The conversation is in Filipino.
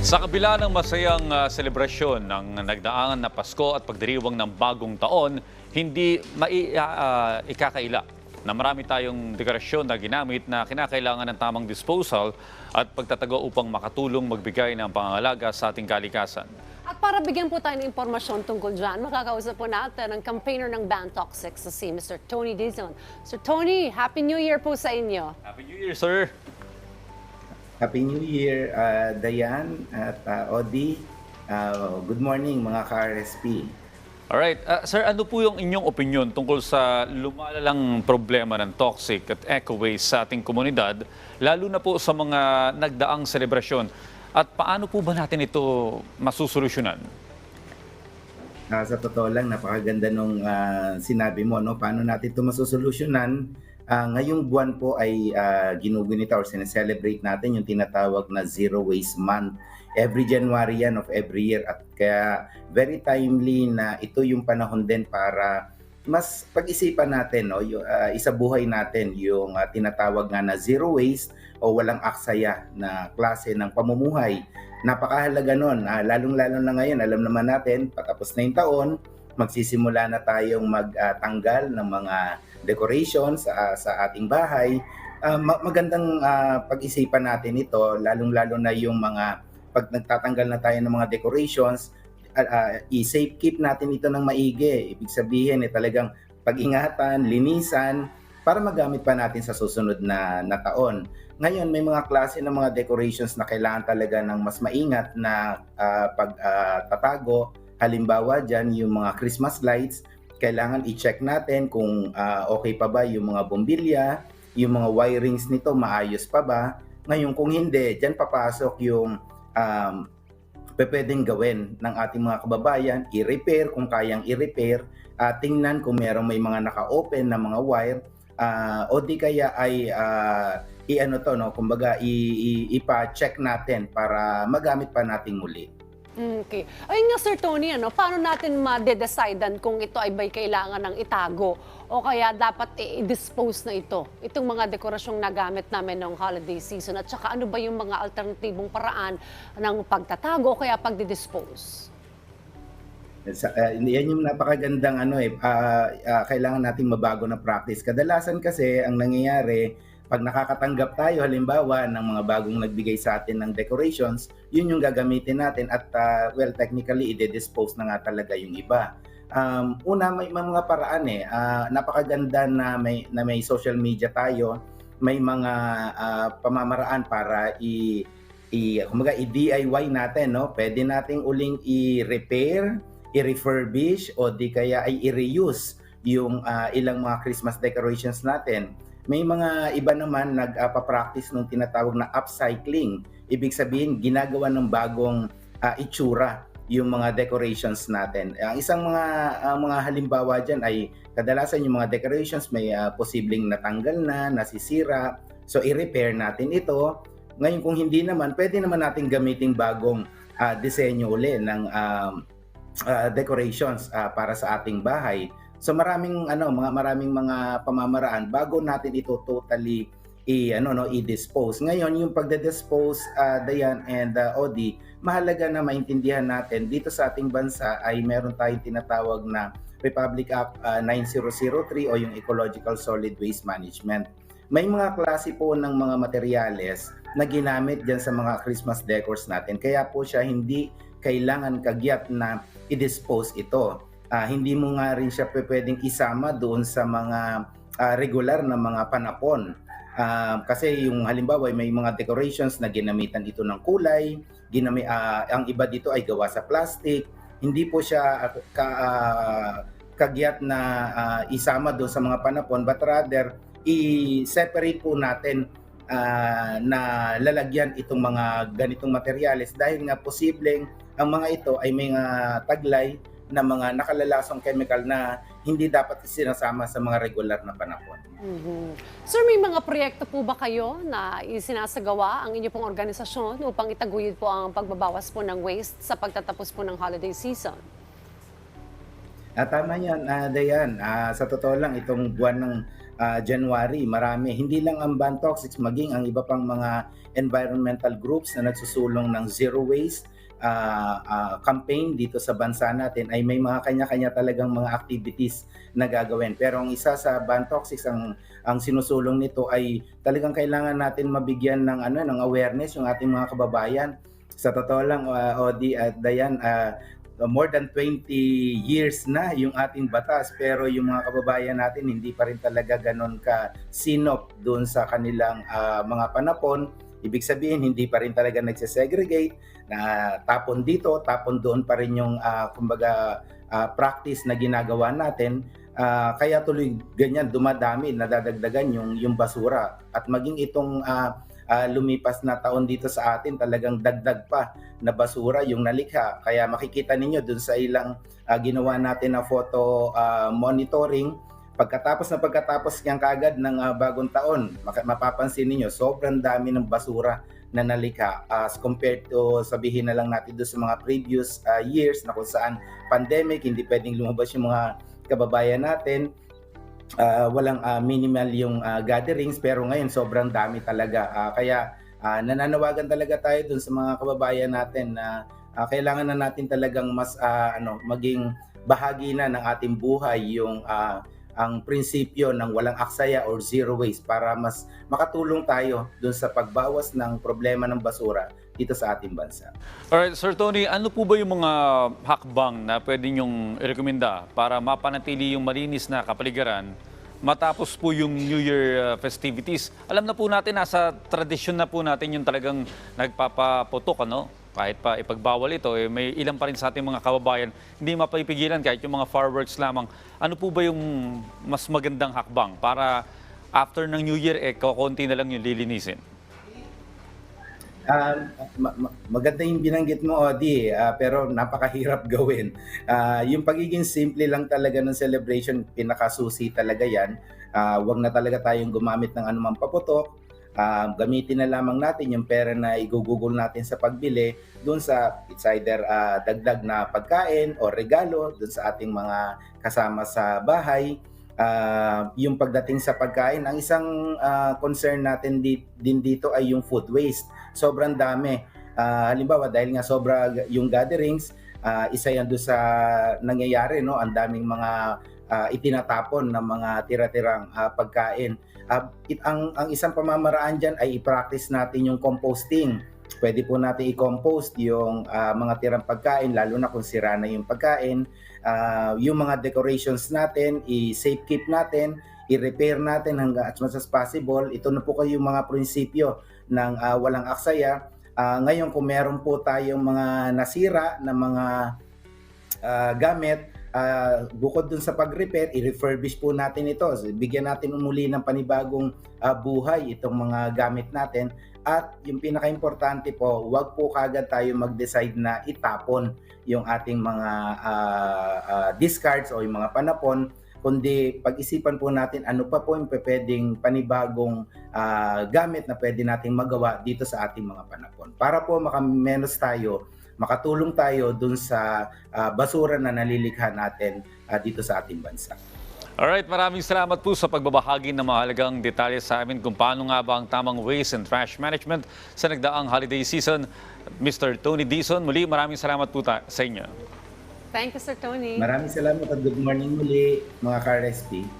Sa kabila ng masayang ah, selebrasyon ng nagdaang na Pasko at pagdiriwang ng bagong taon, hindi mai, ah, ah, ikakaila na marami tayong dekorasyon na ginamit na kinakailangan ng tamang disposal at pagtatago upang makatulong magbigay ng pangangalaga sa ating kalikasan. At para bigyan po tayo ng impormasyon tungkol dyan, makakausap po natin ang campaigner ng Ban Toxic sa si Mr. Tony Dizon. Sir Tony, Happy New Year po sa inyo. Happy New Year, sir! Happy New Year, uh, Dayan at uh, Odi. Uh, good morning mga ka-RSP. Alright, ah, sir, ano po yung inyong opinion tungkol sa lumalalang problema ng toxic at eco waste sa ating komunidad, lalo na po sa mga nagdaang selebrasyon? At paano po ba natin ito masusolusyonan? Uh, sa totoo lang, napakaganda nung uh, sinabi mo, no? paano natin ito masusolusyonan. Uh, ngayong buwan po ay uh, ginugunita or sineselebrate natin yung tinatawag na Zero Waste Month. Every January yan of every year at kaya very timely na ito yung panahon din para mas pag-isipan natin no yung uh, isabuhay natin yung uh, tinatawag nga na zero waste o walang aksaya na klase ng pamumuhay. Napakahalaga nun, uh, lalong-lalo na ngayon, alam naman natin, patapos na yung taon, magsisimula na tayong magtanggal ng mga decorations uh, sa ating bahay. Uh, ma- magandang uh, pag-isipan natin ito, lalong-lalo na yung mga pag nagtatanggal na tayo ng mga decorations, uh, uh, i-safe keep natin ito ng maigi. Ibig sabihin, eh, talagang pag-ingatan, linisan, para magamit pa natin sa susunod na, na taon. Ngayon, may mga klase ng mga decorations na kailangan talaga ng mas maingat na uh, pagtatago. Uh, Halimbawa dyan, yung mga Christmas lights, kailangan i-check natin kung uh, okay pa ba yung mga bombilya, yung mga wirings nito maayos pa ba. Ngayon, kung hindi, dyan papasok yung um, pwedeng gawin ng ating mga kababayan, i-repair kung kayang i-repair, uh, tingnan kung merong may mga naka-open na mga wire, uh, o di kaya ay uh, i-ano to, no? kumbaga ipa-check natin para magamit pa natin muli. Okay. Ayun nga, Sir Tony, ano, paano natin ma-decidean kung ito ay ba'y kailangan ng itago o kaya dapat i-dispose na ito, itong mga dekorasyong nagamit namin ng holiday season at saka ano ba yung mga alternatibong paraan ng pagtatago o kaya pagdi-dispose? Sa, uh, yan yung napakagandang ano eh, uh, uh, kailangan nating mabago na practice. Kadalasan kasi ang nangyayari, pag nakakatanggap tayo halimbawa ng mga bagong nagbigay sa atin ng decorations, yun yung gagamitin natin at uh, well technically i-dispose na nga talaga yung iba. Um, una may, may mga paraan eh. Uh, napakaganda na may na may social media tayo, may mga uh, pamamaraan para i i kumaga i-DIY natin no. Pwede nating uling i-repair, i-refurbish o di kaya ay i-reuse yung uh, ilang mga Christmas decorations natin may mga iba naman nagpa-practice uh, ng tinatawag na upcycling. Ibig sabihin, ginagawa ng bagong uh, itsura yung mga decorations natin. Ang isang mga uh, mga halimbawa diyan ay kadalasan yung mga decorations may uh, posibleng natanggal na, nasisira. So i-repair natin ito. Ngayon kung hindi naman, pwede naman natin gamitin bagong uh, disenyo uli ng uh, uh, decorations uh, para sa ating bahay. So maraming ano, mga maraming mga pamamaraan bago natin ito totally i ano no i-dispose. Ngayon yung pagde-dispose uh, Dayan and uh, Odi, mahalaga na maintindihan natin dito sa ating bansa ay meron tayong tinatawag na Republic Act uh, 9003 o yung Ecological Solid Waste Management. May mga klase po ng mga materyales na ginamit diyan sa mga Christmas decors natin. Kaya po siya hindi kailangan kagyat na i-dispose ito uh, hindi mo nga rin siya pwedeng isama doon sa mga uh, regular na mga panapon. Uh, kasi yung halimbawa may mga decorations na ginamitan ito ng kulay, ginami, uh, ang iba dito ay gawa sa plastic, hindi po siya ka, uh, kagyat na uh, isama doon sa mga panapon but rather i-separate po natin uh, na lalagyan itong mga ganitong materyales dahil nga posibleng ang mga ito ay may uh, taglay na mga nakalalasong chemical na hindi dapat sinasama sa mga regular na panahon. Mm-hmm. Sir, may mga proyekto po ba kayo na isinasagawa ang inyo pong organisasyon upang itaguyod po ang pagbabawas po ng waste sa pagtatapos po ng holiday season? Ah, tama yan, uh, Dayan. Uh, sa totoo lang, itong buwan ng ah, January, marami. Hindi lang ang Ban Toxics, maging ang iba pang mga environmental groups na nagsusulong ng zero waste ah, ah, campaign dito sa bansa natin ay may mga kanya-kanya talagang mga activities na gagawin. Pero ang isa sa Ban Toxics, ang, ang sinusulong nito ay talagang kailangan natin mabigyan ng, ano, ng awareness yung ating mga kababayan. Sa totoo lang, uh, Odi at Dayan, ah, more than 20 years na yung ating batas pero yung mga kababayan natin hindi pa rin talaga ganon ka sinop doon sa kanilang ah, mga panapon. Ibig sabihin hindi pa rin talaga nagsesegregate na tapon dito, tapon doon pa rin yung ah, kumbaga ah, practice na ginagawa natin. Ah, kaya tuloy ganyan dumadami, nadadagdagan yung yung basura at maging itong ah, ah, lumipas na taon dito sa atin talagang dagdag pa na basura yung nalikha. Kaya makikita ninyo dun sa ilang ah, ginawa natin na photo ah, monitoring, pagkatapos na pagkatapos niyang kagad ng ah, bagong taon, mapapansin ninyo, sobrang dami ng basura na nalikha as compared to sabihin na lang natin doon sa mga previous ah, years na kung saan pandemic, hindi pwedeng lumabas yung mga kababayan natin. Ah, walang ah, minimal yung ah, gatherings pero ngayon sobrang dami talaga. Ah, kaya Ah, nananawagan talaga tayo dun sa mga kababayan natin na ah, kailangan na natin talagang mas ah, ano maging bahagi na ng ating buhay yung ah, ang prinsipyo ng walang aksaya or zero waste para mas makatulong tayo dun sa pagbawas ng problema ng basura dito sa ating bansa. Alright, Sir Tony, ano po ba yung mga hakbang na pwede niyong irekomenda para mapanatili yung malinis na kapaligiran matapos po yung New Year uh, festivities? Alam na po natin, nasa tradisyon na po natin yung talagang nagpapaputok, ano? Kahit pa ipagbawal ito, eh, may ilan pa rin sa ating mga kababayan hindi mapapigilan kahit yung mga fireworks lamang. Ano po ba yung mas magandang hakbang para after ng New Year, eh, kakunti na lang yung lilinisin? Ma- maganda yung binanggit mo, Odi, ah, pero napakahirap gawin. Ah, yung pagiging simple lang talaga ng celebration, pinakasusi talaga yan. Ah, wag na talaga tayong gumamit ng anumang paputok. Ah, gamitin na lamang natin yung pera na igugugol natin sa pagbili doon sa it's either ah, dagdag na pagkain o regalo doon sa ating mga kasama sa bahay. Ah, yung pagdating sa pagkain, ang isang ah, concern natin di- din dito ay yung food waste sobrang dami. Ah, halimbawa dahil nga sobra yung gatherings, ah, isa yan doon sa nangyayari no, ang daming mga ah, itinatapon ng mga tira-tirang ah, pagkain. Ah, it, ang ang isang pamamaraan diyan ay i-practice natin yung composting. Pwede po natin i-compost yung ah, mga tirang pagkain lalo na kung sira na yung pagkain. Ah, yung mga decorations natin, i-safe keep natin, i-repair natin hanggang as much as possible. Ito na po kayo yung mga prinsipyo ng ah, walang aksaya. Ah, ngayon kung meron po tayong mga nasira na mga ah, gamit, ah, bukod dun sa pag-repair, i-refurbish po natin ito. So, Bigyan natin muli ng panibagong ah, buhay itong mga gamit natin. At yung pinaka-importante po, wag po kagad tayo mag-decide na itapon yung ating mga ah, ah, discards o yung mga panapon kundi pag-isipan po natin ano pa po yung pwedeng panibagong ah, gamit na pwede nating magawa dito sa ating mga panapon. Para po makamenos tayo, makatulong tayo dun sa ah, basura na nalilikha natin ah, dito sa ating bansa. Alright, maraming salamat po sa pagbabahagi ng mahalagang detalye sa amin kung paano nga ba ang tamang waste and trash management sa nagdaang holiday season. Mr. Tony Dizon, muli maraming salamat po ta- sa inyo. Thank you, Sir Tony. Maraming salamat at good morning muli mga ka-RSP.